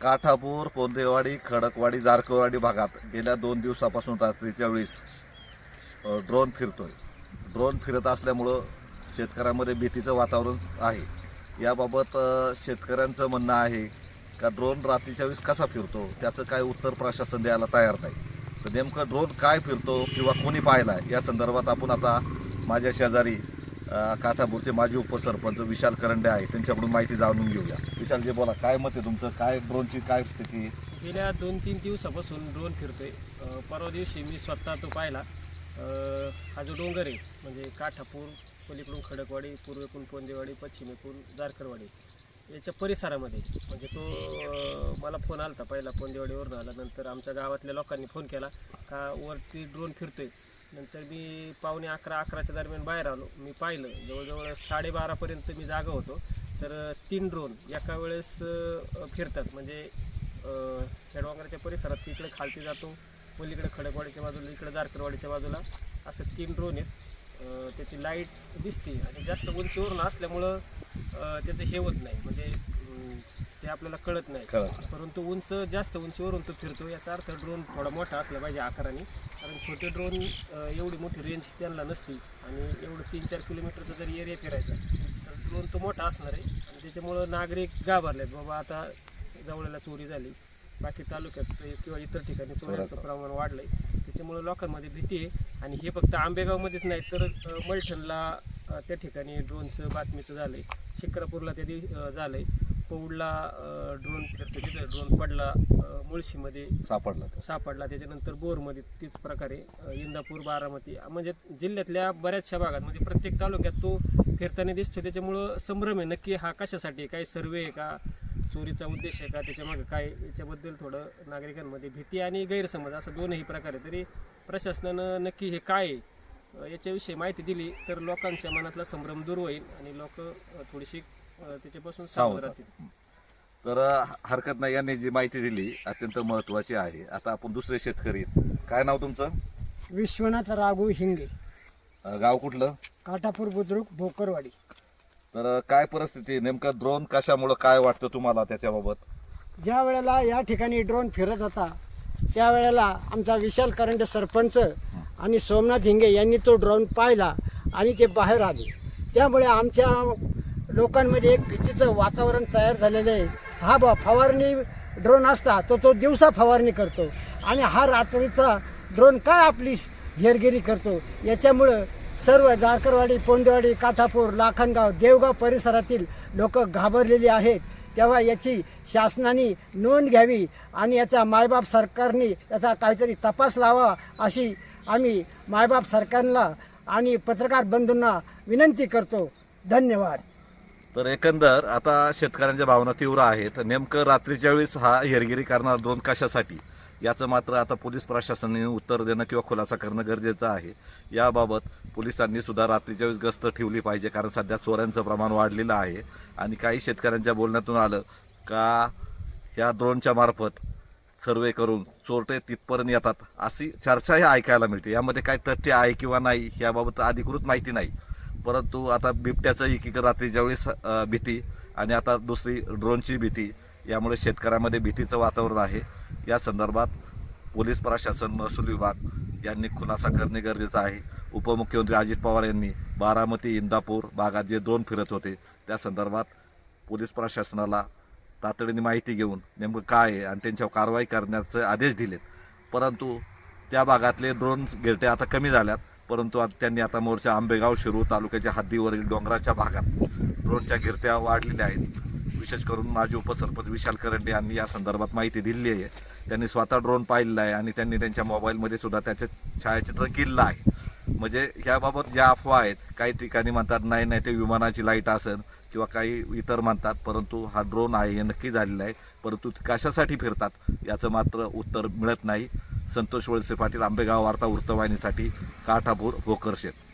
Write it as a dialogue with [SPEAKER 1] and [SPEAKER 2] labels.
[SPEAKER 1] काठापूर कोंदेवाडी खडकवाडी जारकवाडी भागात गेल्या दोन दिवसापासून रात्रीच्या वेळेस ड्रोन फिरतोय. ड्रोन फिरत असल्यामुळं शेतकऱ्यामध्ये भीतीचं वातावरण आहे. याबाबत शेतकऱ्यांचं म्हणणं आहे का ड्रोन रात्रीच्या वेळेस कसा फिरतो? त्याचं काय उत्तर प्रशासन द्यायला तयार नाही. तर नेमकं ड्रोन काय फिरतो किंवा कोणी पाहिला या संदर्भात आपण आता माझ्या शेजारी काथापूरचे माजी उपसरपंच विशाल करंडे आहे. त्यांच्याकडून माहिती जाणून घेऊया. विशालजी बोला काय मत आहे तुमचं? काय ड्रोनची काय स्थिती?
[SPEAKER 2] गेल्या दोन तीन दिवसापासून ड्रोन फिरतोय. परवा दिवशी मी स्वतः तो पाहिला. हा जो डोंगर आहे म्हणजे काठापूर पलीकडून खडकवाडी पूर्वेकडून पोंदेवाडी पश्चिमेकडून जारकरवाडी याच्या परिसरामध्ये म्हणजे तो मला फोन आला होता पहिला पोंदेवाडीवरून आला नंतर आमच्या गावातल्या लोकांनी फोन केला का वरती ड्रोन फिरतोय. नंतर मी पावणे अकरा अकराच्या दरम्यान बाहेर आलो. मी पाहिलं जवळजवळ साडेबारापर्यंत मी जागा होतो. तर तीन ड्रोन एका वेळेस फिरतात. म्हणजे त्या परिसरात तिकडे खालती जातो पलीकडे खडकवाडीच्या बाजूला इकडे जारकरवाडीच्या बाजूला. असं तीन ड्रोन आहेत. त्याची लाइट दिसते आणि जास्त उंचीवरून असल्यामुळं त्याचं हे होत नाही. म्हणजे ते आपल्याला कळत नाही.
[SPEAKER 1] कळत
[SPEAKER 2] परंतु उंच जास्त उंचीवरून तो फिरतो. याचा अर्थ ड्रोन थोडा मोठा असला पाहिजे आकाराने. कारण छोटे ड्रोन एवढी मोठी रेंज त्यांना नसते. आणि एवढं तीन चार किलोमीटरचा जर एरिया फिरायचा तर ड्रोन तो मोठा असणार आहे. आणि त्याच्यामुळं नागरिक घाबरलेत. बाबा आता जवळला चोरी झाली. बाकी तालुक्यात किंवा इतर ठिकाणी चोऱ्यांचं
[SPEAKER 1] चोऱ्याचं.
[SPEAKER 2] प्रमाण वाढलंय. त्याच्यामुळं लोकांमध्ये भीती आहे. आणि हे फक्त आंबेगावमध्येच नाही तर अ, मलठणला अ, त्या ठिकाणी ड्रोनचं बातमीचं झालंय. शिक्रापूरला त्या दिव अ, झालंय. पौडला ड्रोन फिरतो तिथे ड्रोन पडला मुळशीमध्ये
[SPEAKER 1] सापडलं.
[SPEAKER 2] सापडला त्याच्यानंतर बोरमध्ये तीच प्रकारे इंदापूर बारामती म्हणजे जिल्ह्यातल्या बऱ्याचशा भागात म्हणजे प्रत्येक तालुक्यात तो फिरताना दिसतो त्याच्यामुळं संभ्रम आहे नक्की हा कशासाठी? काही सर्वे आहे का? चोरीचा उद्देश आहे का? त्याच्यामागे काय याच्याबद्दल थोडं नागरिकांमध्ये भीती आणि गैरसमज असं दोनही प्रकारे तरी प्रशासनानं नक्की हे काय आहे? याच्याविषयी माहिती दिली तर लोकांच्या मनातला संभ्रम दूर होईल आणि लोक थोडीशी त्याच्यापासून सावध
[SPEAKER 1] सावध
[SPEAKER 2] राहतील.
[SPEAKER 1] तर हरकत नाही यांनी जी माहिती दिली अत्यंत महत्वाची आहे. आता आपण दुसरे शेतकरी आहेत. काय नाव तुमचं?
[SPEAKER 3] विश्वनाथ राघू हिंगे.
[SPEAKER 1] अ, गाव कुठलं?
[SPEAKER 3] काटापूर बुद्रुक भोकरवाडी.
[SPEAKER 1] तर काय परिस्थिती आहे? नेमकं ड्रोन कशामुळं काय वाटतं तुम्हाला त्याच्याबाबत?
[SPEAKER 3] ज्या वेळेला या ठिकाणी ड्रोन फिरत होता त्यावेळेला आमचा विशाल करंडे सरपंच आणि सोमनाथ हिंगे यांनी तो ड्रोन पाहिला आणि ते बाहेर आले. त्यामुळे आमच्या लोकांमध्ये एक भीतीचं वातावरण तयार झालेलं आहे. हा बा फवारणी ड्रोन असता तो तो दिवसा फवारणी करतो. आणि हा रात्रीचा ड्रोन काय आपली हेरगिरी करतो? याच्यामुळं सर्व जारकरवाडी पोंदेवाडी काठापूर लाखनगाव देवगाव परिसरातील लोक घाबरलेली आहेत. तेव्हा याची शासनाने नोंद घ्यावी आणि याचा मायबाप सरकारने याचा काहीतरी तपास लावा अशी आम्ही मायबाप सरकारला आणि पत्रकार बंधूंना विनंती करतो. धन्यवाद.
[SPEAKER 1] तर एकंदर आता शेतकऱ्यांच्या भावना तीव्र आहेत. नेमकं रात्रीच्या वेळेस हा हेरगिरी करणारा ड्रोन कशासाठी? याचं मात्र आता पोलीस प्रशासनाने उत्तर देणं किंवा खुलासा करणं गरजेचं आहे. याबाबत पोलिसांनी सुद्धा रात्रीच्या वेळेस गस्त ठेवली पाहिजे कारण सध्या चोऱ्यांचं प्रमाण वाढलेलं आहे. आणि काही शेतकऱ्यांच्या बोलण्यातून आलं का या ड्रोनच्या मार्फत सर्वे करून चोरटे तिथपर्यंत येतात अशी चर्चाही ऐकायला मिळते. यामध्ये काय तथ्य आहे किंवा नाही याबाबत अधिकृत माहिती नाही. परंतु आता बिबट्याचं एकीक रात्रीच्या वेळेस भीती आणि आता दुसरी ड्रोनची भीती यामुळे शेतकऱ्यामध्ये भीतीचं वातावरण आहे. या संदर्भात पोलीस प्रशासन महसूल विभाग यांनी खुलासा करणे गरजेचं आहे. उपमुख्यमंत्री अजित पवार यांनी बारामती इंदापूर भागात जे ड्रोन फिरत होते त्या संदर्भात पोलीस प्रशासनाला तातडीने माहिती घेऊन नेमकं काय आहे आणि त्यांच्यावर कारवाई करण्याचे आदेश दिलेत. परंतु त्या भागातले ड्रोन गिरटे आता कमी झाल्यात. परंतु त्यांनी आता मोर्चा आंबेगाव शिरूर तालुक्याच्या हद्दीवरील डोंगराच्या भागात ड्रोनच्या गिरत्या वाढलेल्या आहेत. विशेष करून माजी उपसरपंच विशाल करंडे यांनी या संदर्भात माहिती दिली आहे. त्यांनी स्वतः ड्रोन पाहिलेला आहे आणि त्यांनी त्यांच्या मोबाईलमध्ये सुद्धा त्याचे छायाचित्र केलेलं आहे. म्हणजे याबाबत ज्या अफवा आहेत काही ठिकाणी म्हणतात नाही नाही ते विमानाची लाइट असेल किंवा काही इतर म्हणतात परंतु हा ड्रोन आहे हे नक्की झालेला आहे. परंतु कशासाठी फिरतात याचं मात्र उत्तर मिळत नाही. संतोष वळसे पाटील आंबेगाव वार्ता वृत्तवाहिनीसाठी काठापूर भोकरशेत.